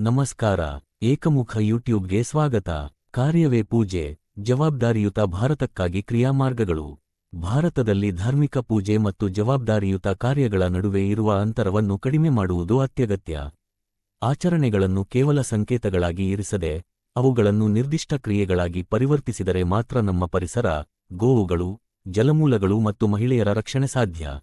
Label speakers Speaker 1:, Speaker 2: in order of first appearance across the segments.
Speaker 1: ನಮಸ್ಕಾರ, ಏಕಮುಖ ಯೂಟ್ಯೂಬ್ಗೆ ಸ್ವಾಗತ. ಕಾರ್ಯವೇ ಪೂಜೆ, ಜವಾಬ್ದಾರಿಯುತ ಭಾರತಕ್ಕಾಗಿ ಕ್ರಿಯಾಮಾರ್ಗಗಳು. ಭಾರತದಲ್ಲಿ ಧಾರ್ಮಿಕ ಪೂಜೆ ಮತ್ತು ಜವಾಬ್ದಾರಿಯುತ ಕಾರ್ಯಗಳ ನಡುವೆ ಇರುವ ಅಂತರವನ್ನು ಕಡಿಮೆ ಮಾಡುವುದು ಅತ್ಯಗತ್ಯ. ಆಚರಣೆಗಳನ್ನು ಕೇವಲ ಸಂಕೇತಗಳಾಗಿ ಇರಿಸದೆ, ಅವುಗಳನ್ನು ನಿರ್ದಿಷ್ಟ ಕ್ರಿಯೆಗಳಾಗಿ ಪರಿವರ್ತಿಸಿದರೆ ಮಾತ್ರ ನಮ್ಮ ಪರಿಸರ, ಗೋವುಗಳು, ಜಲಮೂಲಗಳು ಮತ್ತು ಮಹಿಳೆಯರ ರಕ್ಷಣೆ ಸಾಧ್ಯ.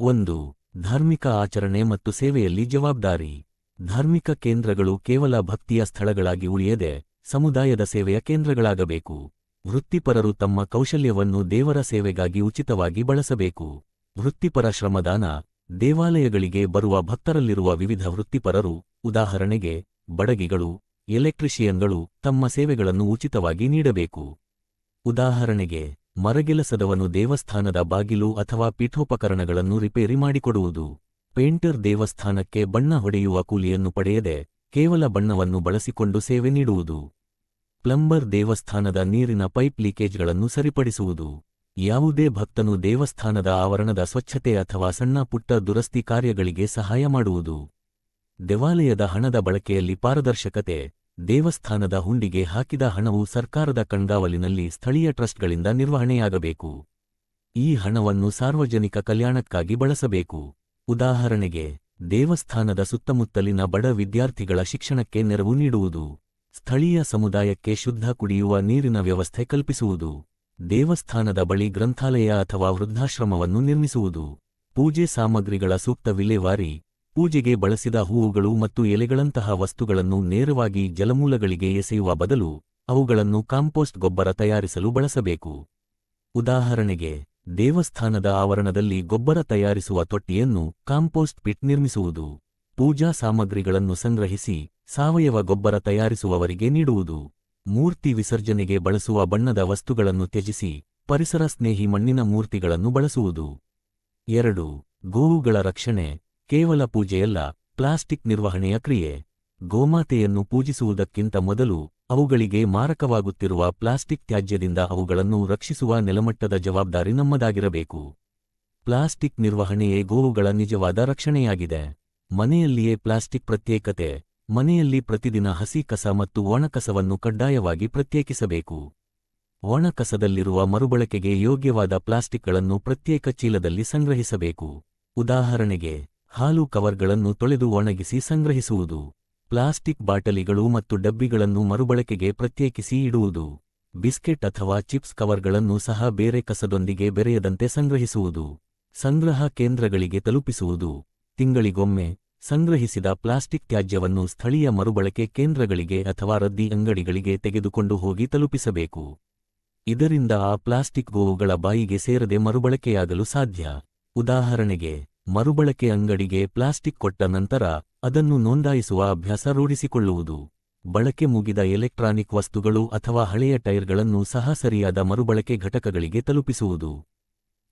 Speaker 1: ಒಂದು, ಧಾರ್ಮಿಕ ಆಚರಣೆ ಮತ್ತು ಸೇವೆಯಲ್ಲಿ ಜವಾಬ್ದಾರಿ. ಧಾರ್ಮಿಕ ಕೇಂದ್ರಗಳು ಕೇವಲ ಭಕ್ತಿಯ ಸ್ಥಳಗಳಾಗಿ ಉಳಿಯದೆ ಸಮುದಾಯದ ಸೇವೆಯ ಕೇಂದ್ರಗಳಾಗಬೇಕು. ವೃತ್ತಿಪರರು ತಮ್ಮ ಕೌಶಲ್ಯವನ್ನು ದೇವರ ಸೇವೆಗಾಗಿ ಉಚಿತವಾಗಿ ಬಳಸಬೇಕು. ವೃತ್ತಿಪರ ಶ್ರಮದಾನ, ದೇವಾಲಯಗಳಿಗೆ ಬರುವ ಭಕ್ತರಲ್ಲಿರುವ ವಿವಿಧ ವೃತ್ತಿಪರರು, ಉದಾಹರಣೆಗೆ, ಬಡಗಿಗಳು, ಎಲೆಕ್ಟ್ರಿಷಿಯನ್ಗಳು ತಮ್ಮ ಸೇವೆಗಳನ್ನು ಉಚಿತವಾಗಿ ನೀಡಬೇಕು. ಉದಾಹರಣೆಗೆ, ಮರಗೆಲಸದವನು ದೇವಸ್ಥಾನದ ಬಾಗಿಲು ಅಥವಾ ಪೀಠೋಪಕರಣಗಳನ್ನು ರಿಪೇರಿ ಮಾಡಿಕೊಡುವುದು. ಪೇಂಟರ್ ದೇವಸ್ಥಾನಕ್ಕೆ ಬಣ್ಣ ಹೊಡೆಯುವ ಕೂಲಿಯನ್ನು ಪಡೆಯದೆ ಕೇವಲ ಬಣ್ಣವನ್ನು ಬಳಸಿಕೊಂಡು ಸೇವೆ ನೀಡುವುದು. ಪ್ಲಂಬರ್ ದೇವಸ್ಥಾನದ ನೀರಿನ ಪೈಪ್ ಲೀಕೇಜ್ಗಳನ್ನು ಸರಿಪಡಿಸುವುದು. ಯಾವುದೇ ಭಕ್ತನು ದೇವಸ್ಥಾನದ ಆವರಣದ ಸ್ವಚ್ಛತೆ ಅಥವಾ ಸಣ್ಣ ಪುಟ್ಟ ದುರಸ್ತಿ ಕಾರ್ಯಗಳಿಗೆ ಸಹಾಯ ಮಾಡುವುದು. ದೇವಾಲಯದ ಹಣದ ಬಳಕೆಯಲ್ಲಿ ಪಾರದರ್ಶಕತೆ, ದೇವಸ್ಥಾನದ ಹುಂಡಿಗೆ ಹಾಕಿದ ಹಣವು ಸರ್ಕಾರದ ಕಣ್ಗಾವಲಿನಲ್ಲಿ ಸ್ಥಳೀಯ ಟ್ರಸ್ಟ್ಗಳಿಂದ ನಿರ್ವಹಣೆಯಾಗಬೇಕು. ಈ ಹಣವನ್ನು ಸಾರ್ವಜನಿಕ ಕಲ್ಯಾಣಕ್ಕಾಗಿ ಬಳಸಬೇಕು. ಉದಾಹರಣೆಗೆ, ದೇವಸ್ಥಾನದ ಸುತ್ತಮುತ್ತಲಿನ ಬಡ ವಿದ್ಯಾರ್ಥಿಗಳ ಶಿಕ್ಷಣಕ್ಕೆ ನೆರವು ನೀಡುವುದು, ಸ್ಥಳೀಯ ಸಮುದಾಯಕ್ಕೆ ಶುದ್ಧ ಕುಡಿಯುವ ನೀರಿನ ವ್ಯವಸ್ಥೆ ಕಲ್ಪಿಸುವುದು, ದೇವಸ್ಥಾನದ ಬಳಿ ಗ್ರಂಥಾಲಯ ಅಥವಾ ವೃದ್ಧಾಶ್ರಮವನ್ನು ನಿರ್ಮಿಸುವುದು, ಪೂಜೆ ಸಾಮಗ್ರಿಗಳ ಸೂಕ್ತ ವಿಲೇವಾರಿ, ಪೂಜೆಗೆ ಬಳಸಿದ ಹೂವುಗಳು ಮತ್ತು ಎಲೆಗಳಂತಹ ವಸ್ತುಗಳನ್ನು ನೇರವಾಗಿ ಜಲಮೂಲಗಳಿಗೆ ಎಸೆಯುವ ಬದಲು ಅವುಗಳನ್ನು ಕಾಂಪೋಸ್ಟ್ ಗೊಬ್ಬರ ತಯಾರಿಸಲು ಬಳಸಬೇಕು. ಉದಾಹರಣೆಗೆ ದೇವಸ್ಥಾನದ ಆವರಣದಲ್ಲಿ ಗೊಬ್ಬರ ತಯಾರಿಸುವ ತೊಟ್ಟಿಯನ್ನು ಕಾಂಪೋಸ್ಟ್ ಪಿಟ್ ನಿರ್ಮಿಸುವುದು. ಪೂಜಾ ಸಾಮಗ್ರಿಗಳನ್ನು ಸಂಗ್ರಹಿಸಿ ಸಾವಯವ ಗೊಬ್ಬರ ತಯಾರಿಸುವವರಿಗೆ ನೀಡುವುದು. ಮೂರ್ತಿ ವಿಸರ್ಜನೆಗೆ ಬಳಸುವ ಬಣ್ಣದ ವಸ್ತುಗಳನ್ನು ತ್ಯಜಿಸಿ ಪರಿಸರ ಸ್ನೇಹಿ ಮಣ್ಣಿನ ಮೂರ್ತಿಗಳನ್ನು ಬಳಸುವುದು. ಎರಡು, ಗೋವುಗಳ ರಕ್ಷಣೆ, ಕೇವಲ ಪೂಜೆಯಲ್ಲ, ಪ್ಲಾಸ್ಟಿಕ್ ನಿರ್ವಹಣೆಯ ಕ್ರಿಯೆ. ಗೋಮಾತೆಯನ್ನು ಪೂಜಿಸುವುದಕ್ಕಿಂತ ಮೊದಲು ಅವುಗಳಿಗೆ ಮಾರಕವಾಗುತ್ತಿರುವ ಪ್ಲಾಸ್ಟಿಕ್ ತ್ಯಾಜ್ಯದಿಂದ ಅವುಗಳನ್ನು ರಕ್ಷಿಸುವ ನೆಲಮಟ್ಟದ ಜವಾಬ್ದಾರಿ ನಮ್ಮದಾಗಿರಬೇಕು. ಪ್ಲಾಸ್ಟಿಕ್ ನಿರ್ವಹಣೆಯೇ ಗೋವುಗಳ ನಿಜವಾದ ರಕ್ಷಣೆಯಾಗಿದೆ. ಮನೆಯಲ್ಲಿಯೇ ಪ್ಲಾಸ್ಟಿಕ್ ಪ್ರತ್ಯೇಕತೆ, ಮನೆಯಲ್ಲಿ ಪ್ರತಿದಿನ ಹಸಿ ಕಸ ಮತ್ತು ಒಣಕಸವನ್ನು ಕಡ್ಡಾಯವಾಗಿ ಪ್ರತ್ಯೇಕಿಸಬೇಕು. ಒಣಕಸದಲ್ಲಿರುವ ಮರುಬಳಕೆಗೆ ಯೋಗ್ಯವಾದ ಪ್ಲಾಸ್ಟಿಕ್ಗಳನ್ನು ಪ್ರತ್ಯೇಕ ಚೀಲದಲ್ಲಿ ಸಂಗ್ರಹಿಸಬೇಕು. ಉದಾಹರಣೆಗೆ, ಹಾಲು ಕವರ್ಗಳನ್ನು ತೊಳೆದು ಒಣಗಿಸಿ ಸಂಗ್ರಹಿಸುವುದು. ಪ್ಲಾಸ್ಟಿಕ್ ಬಾಟಲಿಗಳು ಮತ್ತು ಡಬ್ಬಿಗಳನ್ನು ಮರುಬಳಕೆಗೆ ಪ್ರತ್ಯೇಕಿಸಿ ಇಡುವುದು. ಬಿಸ್ಕೆಟ್ ಅಥವಾ ಚಿಪ್ಸ್ ಕವರ್ಗಳನ್ನು ಸಹ ಬೇರೆ ಕಸದೊಂದಿಗೆ ಬೆರೆಯದಂತೆ ಸಂಗ್ರಹಿಸುವುದು. ಸಂಗ್ರಹ ಕೇಂದ್ರಗಳಿಗೆ ತಲುಪಿಸುವುದು. ತಿಂಗಳಿಗೊಮ್ಮೆ ಸಂಗ್ರಹಿಸಿದ ಪ್ಲಾಸ್ಟಿಕ್ ತ್ಯಾಜ್ಯವನ್ನು ಸ್ಥಳೀಯ ಮರುಬಳಕೆ ಕೇಂದ್ರಗಳಿಗೆ ಅಥವಾ ರದ್ದಿ ಅಂಗಡಿಗಳಿಗೆ ತೆಗೆದುಕೊಂಡು ಹೋಗಿ ತಲುಪಿಸಬೇಕು. ಇದರಿಂದ ಆ ಪ್ಲಾಸ್ಟಿಕ್ ಗೋವುಗಳ ಬಾಯಿಗೆ ಸೇರದೆ ಮರುಬಳಕೆಯಾಗಲು ಸಾಧ್ಯ. ಉದಾಹರಣೆಗೆ, ಮರುಬಳಕೆ ಅಂಗಡಿಗೆ ಪ್ಲಾಸ್ಟಿಕ್ ಕೊಟ್ಟ ನಂತರ ಅದನ್ನು ನೋಂದಾಯಿಸುವ ಅಭ್ಯಾಸ ರೂಢಿಸಿಕೊಳ್ಳುವುದು. ಬಳಕೆ ಮುಗಿದ ಎಲೆಕ್ಟ್ರಾನಿಕ್ ವಸ್ತುಗಳು ಅಥವಾ ಹಳೆಯ ಟೈರ್ಗಳನ್ನು ಸಹ ಸರಿಯಾದ ಮರುಬಳಕೆ ಘಟಕಗಳಿಗೆ ತಲುಪಿಸುವುದು.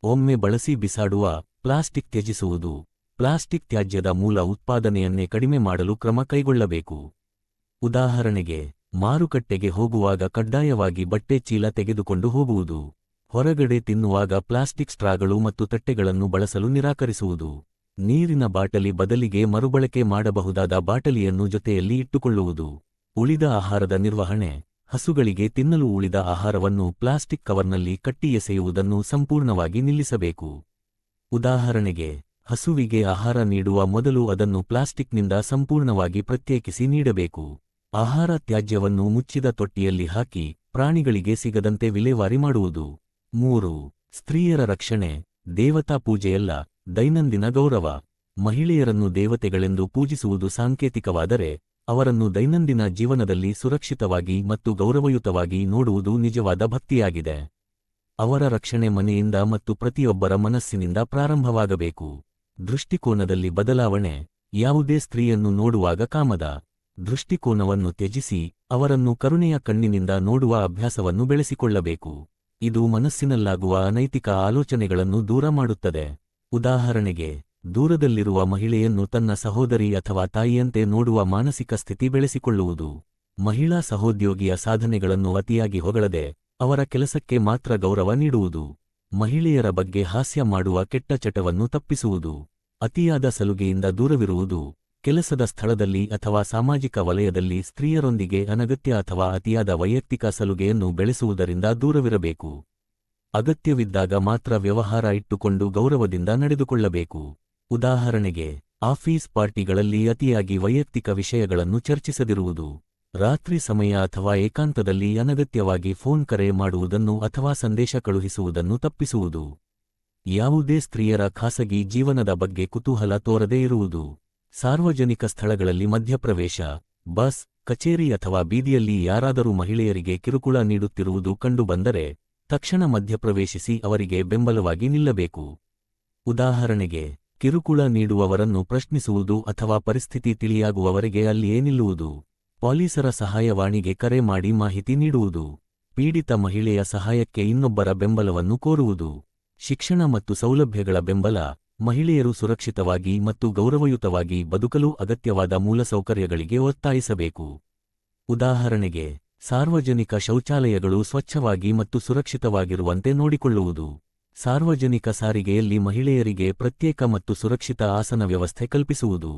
Speaker 1: ಒಮ್ಮೆ ಬಳಸಿ ಬಿಸಾಡುವ, ಪ್ಲಾಸ್ಟಿಕ್ ತ್ಯಜಿಸುವುದು. ಪ್ಲಾಸ್ಟಿಕ್ ತ್ಯಾಜ್ಯದ ಮೂಲ ಉತ್ಪಾದನೆಯನ್ನೇ ಕಡಿಮೆ ಮಾಡಲು ಕ್ರಮ ಕೈಗೊಳ್ಳಬೇಕು. ಉದಾಹರಣೆಗೆ, ಮಾರುಕಟ್ಟೆಗೆ ಹೋಗುವಾಗ ಕಡ್ಡಾಯವಾಗಿ ಬಟ್ಟೆ ಚೀಲ ತೆಗೆದುಕೊಂಡು ಹೋಗುವುದು. ಹೊರಗಡೆ ತಿನ್ನುವಾಗ ಪ್ಲಾಸ್ಟಿಕ್ ಸ್ಟ್ರಾಗಳು ಮತ್ತು ತಟ್ಟೆಗಳನ್ನು ಬಳಸಲು ನಿರಾಕರಿಸುವುದು. ನೀರಿನ ಬಾಟಲಿ ಬದಲಿಗೆ ಮರುಬಳಕೆ ಮಾಡಬಹುದಾದ ಬಾಟಲಿಯನ್ನು ಜೊತೆಯಲ್ಲಿ ಇಟ್ಟುಕೊಳ್ಳುವುದು. ಉಳಿದ ಆಹಾರದ ನಿರ್ವಹಣೆ. ಹಸುಗಳಿಗೆ ತಿನ್ನಲು ಉಳಿದ ಆಹಾರವನ್ನು ಪ್ಲಾಸ್ಟಿಕ್ ಕವರ್ನಲ್ಲಿ ಕಟ್ಟಿ ಎಸೆಯುವುದನ್ನು ಸಂಪೂರ್ಣವಾಗಿ ನಿಲ್ಲಿಸಬೇಕು. ಉದಾಹರಣೆಗೆ, ಹಸುವಿಗೆ ಆಹಾರ ನೀಡುವ ಮೊದಲು ಅದನ್ನು ಪ್ಲಾಸ್ಟಿಕ್ನಿಂದ ಸಂಪೂರ್ಣವಾಗಿ ಪ್ರತ್ಯೇಕಿಸಿ ನೀಡಬೇಕು. ಆಹಾರ ತ್ಯಾಜ್ಯವನ್ನು ಮುಚ್ಚಿದ ತೊಟ್ಟಿಯಲ್ಲಿ ಹಾಕಿ ಪ್ರಾಣಿಗಳಿಗೆ ಸಿಗದಂತೆ ವಿಲೇವಾರಿ ಮಾಡುವುದು. ಮೂರು, ಸ್ತ್ರೀಯರ ರಕ್ಷಣೆ. ದೇವತಾ ಪೂಜೆಯಲ್ಲ. ದೈನಂದಿನ ಗೌರವ. ಮಹಿಳೆಯರನ್ನು ದೇವತೆಗಳೆಂದು ಪೂಜಿಸುವುದು ಸಾಂಕೇತಿಕವಾದರೆ, ಅವರನ್ನು ದೈನಂದಿನ ಜೀವನದಲ್ಲಿ ಸುರಕ್ಷಿತವಾಗಿ ಮತ್ತು ಗೌರವಯುತವಾಗಿ ನೋಡುವುದು ನಿಜವಾದ ಭಕ್ತಿಯಾಗಿದೆ. ಅವರ ರಕ್ಷಣೆ ಮನೆಯಿಂದ ಮತ್ತು ಪ್ರತಿಯೊಬ್ಬರ ಮನಸ್ಸಿನಿಂದ ಪ್ರಾರಂಭವಾಗಬೇಕು. ದೃಷ್ಟಿಕೋನದಲ್ಲಿ ಬದಲಾವಣೆ. ಯಾವುದೇ ಸ್ತ್ರೀಯನ್ನು ನೋಡುವಾಗ ಕಾಮದ. ದೃಷ್ಟಿಕೋನವನ್ನು ತ್ಯಜಿಸಿ, ಅವರನ್ನು ಕರುಣೆಯ ಕಣ್ಣಿನಿಂದ ನೋಡುವ ಅಭ್ಯಾಸವನ್ನು ಬೆಳೆಸಿಕೊಳ್ಳಬೇಕು. ಇದು ಮನಸ್ಸಿನಲ್ಲಾಗುವ ಅನೈತಿಕ ಆಲೋಚನೆಗಳನ್ನು ದೂರ ಮಾಡುತ್ತದೆ. ಉದಾಹರಣೆಗೆ, ದೂರದಲ್ಲಿರುವ ಮಹಿಳೆಯನ್ನು ತನ್ನ ಸಹೋದರಿ ಅಥವಾ ತಾಯಿಯಂತೆ ನೋಡುವ ಮಾನಸಿಕ ಸ್ಥಿತಿ ಬೆಳೆಸಿಕೊಳ್ಳುವುದು. ಮಹಿಳಾ ಸಹೋದ್ಯೋಗಿಯ ಸಾಧನೆಗಳನ್ನು ಅತಿಯಾಗಿ ಹೊಗಳದೆ, ಅವರ ಕೆಲಸಕ್ಕೆ ಮಾತ್ರ ಗೌರವ ನೀಡುವುದು. ಮಹಿಳೆಯರ ಬಗ್ಗೆ ಹಾಸ್ಯ ಮಾಡುವ ಕೆಟ್ಟ ಚಟವನ್ನು ತಪ್ಪಿಸುವುದು. ಅತಿಯಾದ ಸಲುಗೆಯಿಂದ ದೂರವಿರುವುದು. ಕೆಲಸದ ಸ್ಥಳದಲ್ಲಿ ಅಥವಾ ಸಾಮಾಜಿಕ ವಲಯದಲ್ಲಿ ಸ್ತ್ರೀಯರೊಂದಿಗೆ ಅನಗತ್ಯ ಅಥವಾ ಅತಿಯಾದ ವೈಯಕ್ತಿಕ ಸಲುಗೆಯನ್ನು ಬೆಳೆಸುವುದರಿಂದ ದೂರವಿರಬೇಕು. ಅಗತ್ಯವಿದ್ದಾಗ ಮಾತ್ರ ವ್ಯವಹಾರ ಇಟ್ಟುಕೊಂಡು ಗೌರವದಿಂದ ನಡೆದುಕೊಳ್ಳಬೇಕು. ಉದಾಹರಣೆಗೆ, ಆಫೀಸ್ ಪಾರ್ಟಿಗಳಲ್ಲಿ ಅತಿಯಾಗಿ ವೈಯಕ್ತಿಕ ವಿಷಯಗಳನ್ನು ಚರ್ಚಿಸದಿರುವುದು. ರಾತ್ರಿ ಸಮಯ ಅಥವಾ ಏಕಾಂತದಲ್ಲಿ ಅನಗತ್ಯವಾಗಿ ಫೋನ್ ಕರೆ ಮಾಡುವುದನ್ನು ಅಥವಾ ಸಂದೇಶ ಕಳುಹಿಸುವುದನ್ನು ತಪ್ಪಿಸುವುದು. ಯಾವುದೇ ಸ್ತ್ರೀಯರ ಖಾಸಗಿ ಜೀವನದ ಬಗ್ಗೆ ಕುತೂಹಲ ತೋರದೇ ಇರುವುದು. ಸಾರ್ವಜನಿಕ ಸ್ಥಳಗಳಲ್ಲಿ ಮಧ್ಯಪ್ರವೇಶ, ಬಸ್, ಕಚೇರಿ ಅಥವಾ ಬೀದಿಯಲ್ಲಿ ಯಾರಾದರೂ ಮಹಿಳೆಯರಿಗೆ ಕಿರುಕುಳ ನೀಡುತ್ತಿರುವುದು ಕಂಡುಬಂದರೆ ತಕ್ಷಣ ಮಧ್ಯಪ್ರವೇಶಿಸಿ ಅವರಿಗೆ ಬೆಂಬಲವಾಗಿ ನಿಲ್ಲಬೇಕು. ಉದಾಹರಣೆಗೆ, ಕಿರುಕುಳ ನೀಡುವವರನ್ನು ಪ್ರಶ್ನಿಸುವುದು ಅಥವಾ ಪರಿಸ್ಥಿತಿ ತಿಳಿಯಾಗುವವರೆಗೆ ಅಲ್ಲಿಯೇ ನಿಲ್ಲುವುದು. ಪೊಲೀಸರ ಸಹಾಯವಾಣಿಗೆ ಕರೆ ಮಾಡಿ ಮಾಹಿತಿ ನೀಡುವುದು. ಪೀಡಿತ ಮಹಿಳೆಯ ಸಹಾಯಕ್ಕೆ ಇನ್ನೊಬ್ಬರ ಬೆಂಬಲವನ್ನು ಕೋರುವುದು. ಶಿಕ್ಷಣ ಮತ್ತು ಸೌಲಭ್ಯಗಳ ಬೆಂಬಲ, ಮಹಿಳೆಯರು ಸುರಕ್ಷಿತವಾಗಿ ಮತ್ತು ಗೌರವಯುತವಾಗಿ ಬದುಕಲು ಅಗತ್ಯವಾದ ಮೂಲಸೌಕರ್ಯಗಳಿಗೆ ಒತ್ತಾಯಿಸಬೇಕು. ಉದಾಹರಣೆಗೆ ಸಾರ್ವಜನಿಕ ಶೌಚಾಲಯಗಳು ಸ್ವಚ್ಛವಾಗಿ ಮತ್ತು ಸುರಕ್ಷಿತವಾಗಿರುವಂತೆ ನೋಡಿಕೊಳ್ಳುವುದು. ಸಾರ್ವಜನಿಕ ಸಾರಿಗೆಯಲ್ಲಿ ಮಹಿಳೆಯರಿಗೆ ಪ್ರತ್ಯೇಕ ಮತ್ತು ಸುರಕ್ಷಿತ ಆಸನ ವ್ಯವಸ್ಥೆ ಕಲ್ಪಿಸುವುದು.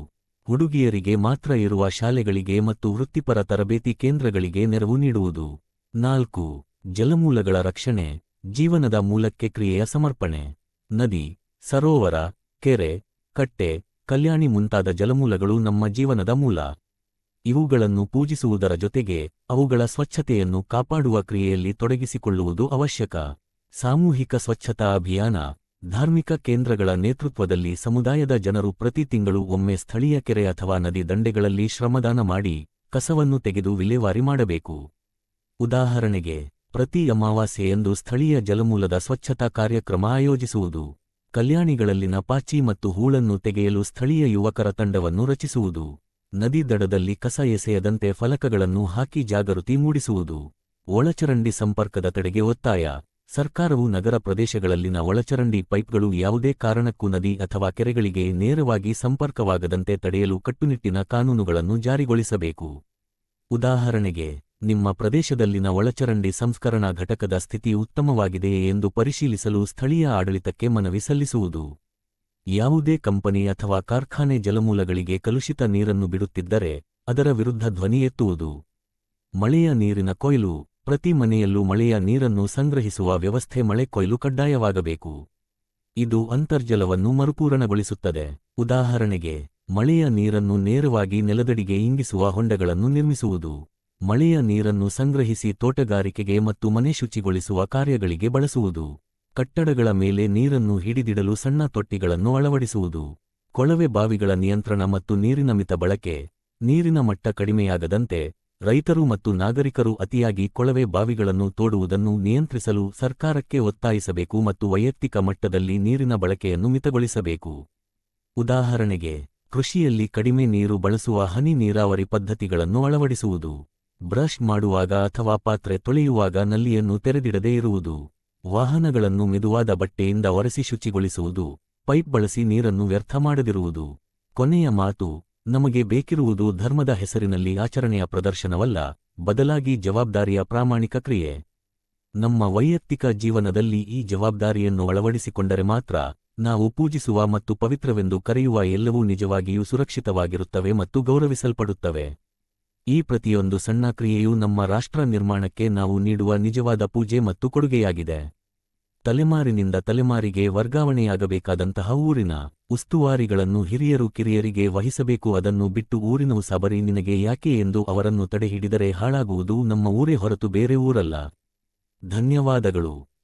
Speaker 1: ಹುಡುಗಿಯರಿಗೆ ಮಾತ್ರ ಇರುವ ಶಾಲೆಗಳಿಗೆ ಮತ್ತು ವೃತ್ತಿಪರ ತರಬೇತಿ ಕೇಂದ್ರಗಳಿಗೆ ನೆರವು ನೀಡುವುದು. ನಾಲ್ಕು, ಜಲಮೂಲಗಳ ರಕ್ಷಣೆ, ಜೀವನದ ಮೂಲಕ್ಕೆ ಕ್ರಿಯೆಯ ಸಮರ್ಪಣೆ. ನದಿ, ಸರೋವರ, ಕೆರೆ, ಕಟ್ಟೆ, ಕಲ್ಯಾಣಿ ಮುಂತಾದ ಜಲಮೂಲಗಳು ನಮ್ಮ ಜೀವನದ ಮೂಲ. ಇವುಗಳನ್ನು ಪೂಜಿಸುವುದರ ಜೊತೆಗೆ ಅವುಗಳ ಸ್ವಚ್ಛತೆಯನ್ನು ಕಾಪಾಡುವ ಕ್ರಿಯೆಯಲ್ಲಿ ತೊಡಗಿಸಿಕೊಳ್ಳುವುದು ಅವಶ್ಯಕ. ಸಾಮೂಹಿಕ ಸ್ವಚ್ಛತಾ ಅಭಿಯಾನ, ಧಾರ್ಮಿಕ ಕೇಂದ್ರಗಳ ನೇತೃತ್ವದಲ್ಲಿ ಸಮುದಾಯದ ಜನರು ಪ್ರತಿ ತಿಂಗಳು ಒಮ್ಮೆ ಸ್ಥಳೀಯ ಕೆರೆ ಅಥವಾ ನದಿ ದಂಡೆಗಳಲ್ಲಿ ಶ್ರಮದಾನ ಮಾಡಿ ಕಸವನ್ನು ತೆಗೆದು ವಿಲೇವಾರಿ ಮಾಡಬೇಕು. ಉದಾಹರಣೆಗೆ, ಪ್ರತಿ ಅಮಾವಾಸ್ಯೆಯಂದು ಸ್ಥಳೀಯ ಜಲಮೂಲದ ಸ್ವಚ್ಛತಾ ಕಾರ್ಯಕ್ರಮ ಆಯೋಜಿಸುವುದು. ಕಲ್ಯಾಣಿಗಳಲ್ಲಿನ ಪಾಚಿ ಮತ್ತು ಹೂಳನ್ನು ತೆಗೆಯಲು ಸ್ಥಳೀಯ ಯುವಕರ ತಂಡವನ್ನು ರಚಿಸುವುದು. ನದಿ ದಡದಲ್ಲಿ ಕಸ ಎಸೆಯದಂತೆ ಫಲಕಗಳನ್ನು ಹಾಕಿ ಜಾಗೃತಿ ಮೂಡಿಸುವುದು. ಒಳಚರಂಡಿ ಸಂಪರ್ಕದ ತಡೆಗೆ ಒತ್ತಾಯ. ಸರ್ಕಾರವು ನಗರ ಪ್ರದೇಶಗಳಲ್ಲಿನ ಒಳಚರಂಡಿ ಪೈಪ್ಗಳು ಯಾವುದೇ ಕಾರಣಕ್ಕೂ ನದಿ ಅಥವಾ ಕೆರೆಗಳಿಗೆ ನೇರವಾಗಿ ಸಂಪರ್ಕವಾಗದಂತೆ ತಡೆಯಲು ಕಟ್ಟುನಿಟ್ಟಿನ ಕಾನೂನುಗಳನ್ನು ಜಾರಿಗೊಳಿಸಬೇಕು. ಉದಾಹರಣೆಗೆ, ನಿಮ್ಮ ಪ್ರದೇಶದಲ್ಲಿನ ಒಳಚರಂಡಿ ಸಂಸ್ಕರಣಾ ಘಟಕದ ಸ್ಥಿತಿ ಉತ್ತಮವಾಗಿದೆಯೇ ಎಂದು ಪರಿಶೀಲಿಸಲು ಸ್ಥಳೀಯ ಆಡಳಿತಕ್ಕೆ ಮನವಿ ಸಲ್ಲಿಸುವುದು. ಯಾವುದೇ ಕಂಪನಿ ಅಥವಾ ಕಾರ್ಖಾನೆ ಜಲಮೂಲಗಳಿಗೆ ಕಲುಷಿತ ನೀರನ್ನು ಬಿಡುತ್ತಿದ್ದರೆ ಅದರ ವಿರುದ್ಧ ಧ್ವನಿ ಎತ್ತುವುದು. ಮಳೆಯ ನೀರಿನ ಕೊಯ್ಲು. ಪ್ರತಿ ಮನೆಯಲ್ಲೂ ಮಳೆಯ ನೀರನ್ನು ಸಂಗ್ರಹಿಸುವ ವ್ಯವಸ್ಥೆ ಮಳೆ ಕೊಯ್ಲು ಕಡ್ಡಾಯವಾಗಬೇಕು. ಇದು ಅಂತರ್ಜಲವನ್ನು ಮರುಪೂರಣಗೊಳಿಸುತ್ತದೆ. ಉದಾಹರಣೆಗೆ, ಮಳೆಯ ನೀರನ್ನು ನೇರವಾಗಿ ನೆಲದಡಿಗೆ ಇಂಗಿಸುವ ಹೊಂಡಗಳನ್ನು ನಿರ್ಮಿಸುವುದು. ಮಳೆಯ ನೀರನ್ನು ಸಂಗ್ರಹಿಸಿ ತೋಟಗಾರಿಕೆಗೆ ಮತ್ತು ಮನೆ ಶುಚಿಗೊಳಿಸುವ ಕಾರ್ಯಗಳಿಗೆ ಬಳಸುವುದು. ಕಟ್ಟಡಗಳ ಮೇಲೆ ನೀರನ್ನು ಹಿಡಿದಿಡಲು ಸಣ್ಣ ತೊಟ್ಟಿಗಳನ್ನು ಅಳವಡಿಸುವುದು. ಕೊಳವೆ ಬಾವಿಗಳ ನಿಯಂತ್ರಣ ಮತ್ತು ನೀರಿನ ಮಿತ ಬಳಕೆ, ನೀರಿನ ಮಟ್ಟ ಕಡಿಮೆಯಾಗದಂತೆ ರೈತರು ಮತ್ತು ನಾಗರಿಕರು ಅತಿಯಾಗಿ ಕೊಳವೆ ಬಾವಿಗಳನ್ನು ತೋಡುವುದನ್ನು ನಿಯಂತ್ರಿಸಲು ಸರ್ಕಾರಕ್ಕೆ ಒತ್ತಾಯಿಸಬೇಕು ಮತ್ತು ವೈಯಕ್ತಿಕ ಮಟ್ಟದಲ್ಲಿ ನೀರಿನ ಬಳಕೆಯನ್ನು ಮಿತಗೊಳಿಸಬೇಕು. ಉದಾಹರಣೆಗೆ, ಕೃಷಿಯಲ್ಲಿ ಕಡಿಮೆ ನೀರು ಬಳಸುವ ಹನಿ ನೀರಾವರಿ ಪದ್ಧತಿಗಳನ್ನು ಅಳವಡಿಸುವುದು. ಬ್ರಷ್ ಮಾಡುವಾಗ ಅಥವಾ ಪಾತ್ರೆ ತೊಳೆಯುವಾಗ ನಲ್ಲಿಯನ್ನು ತೆರೆದಿಡದೇ ಇರುವುದು. ವಾಹನಗಳನ್ನು ಮೆದುವಾದ ಬಟ್ಟೆಯಿಂದ ಒರೆಸಿ ಶುಚಿಗೊಳಿಸುವುದು, ಪೈಪ್ ಬಳಸಿ ನೀರನ್ನು ವ್ಯರ್ಥ ಮಾಡದಿರುವುದು. ಕೊನೆಯ ಮಾತು, ನಮಗೆ ಬೇಕಿರುವುದು ಧರ್ಮದ ಹೆಸರಿನಲ್ಲಿ ಆಚರಣೆಯ ಪ್ರದರ್ಶನವಲ್ಲ, ಬದಲಾಗಿ ಜವಾಬ್ದಾರಿಯ ಪ್ರಾಮಾಣಿಕ ಕ್ರಿಯೆ. ನಮ್ಮ ವೈಯಕ್ತಿಕ ಜೀವನದಲ್ಲಿ ಈ ಜವಾಬ್ದಾರಿಯನ್ನು ಅಳವಡಿಸಿಕೊಂಡರೆ ಮಾತ್ರ ನಾವು ಪೂಜಿಸುವ ಮತ್ತು ಪವಿತ್ರವೆಂದು ಕರೆಯುವ ಎಲ್ಲವೂ ನಿಜವಾಗಿಯೂ ಸುರಕ್ಷಿತವಾಗಿರುತ್ತವೆ ಮತ್ತು ಗೌರವಿಸಲ್ಪಡುತ್ತವೆ. ಈ ಪ್ರತಿಯೊಂದು ಸಣ್ಣ ಕ್ರಿಯೆಯು ನಮ್ಮ ರಾಷ್ಟ್ರ ನಿರ್ಮಾಣಕ್ಕೆ ನಾವು ನೀಡುವ ನಿಜವಾದ ಪೂಜೆ ಮತ್ತು ಕೊಡುಗೆಯಾಗಿದೆ. ತಲೆಮಾರಿನಿಂದ ತಲೆಮಾರಿಗೆ ವರ್ಗಾವಣೆಯಾಗಬೇಕಾದಂತಹ ಊರಿನ ಉಸ್ತುವಾರಿಗಳನ್ನು ಹಿರಿಯರು ಕಿರಿಯರಿಗೆ ವಹಿಸಬೇಕು, ಅದನ್ನು ಬಿಟ್ಟು ಊರಿನ ಸಬರಿ ನಿನಗೆ ಯಾಕೆ ಎಂದು ಅವರನ್ನು ತಡೆಹಿಡಿದರೆ ಹಾಳಾಗುವುದು ನಮ್ಮ ಊರೇ ಹೊರತು ಬೇರೆ ಊರಲ್ಲ. ಧನ್ಯವಾದಗಳು.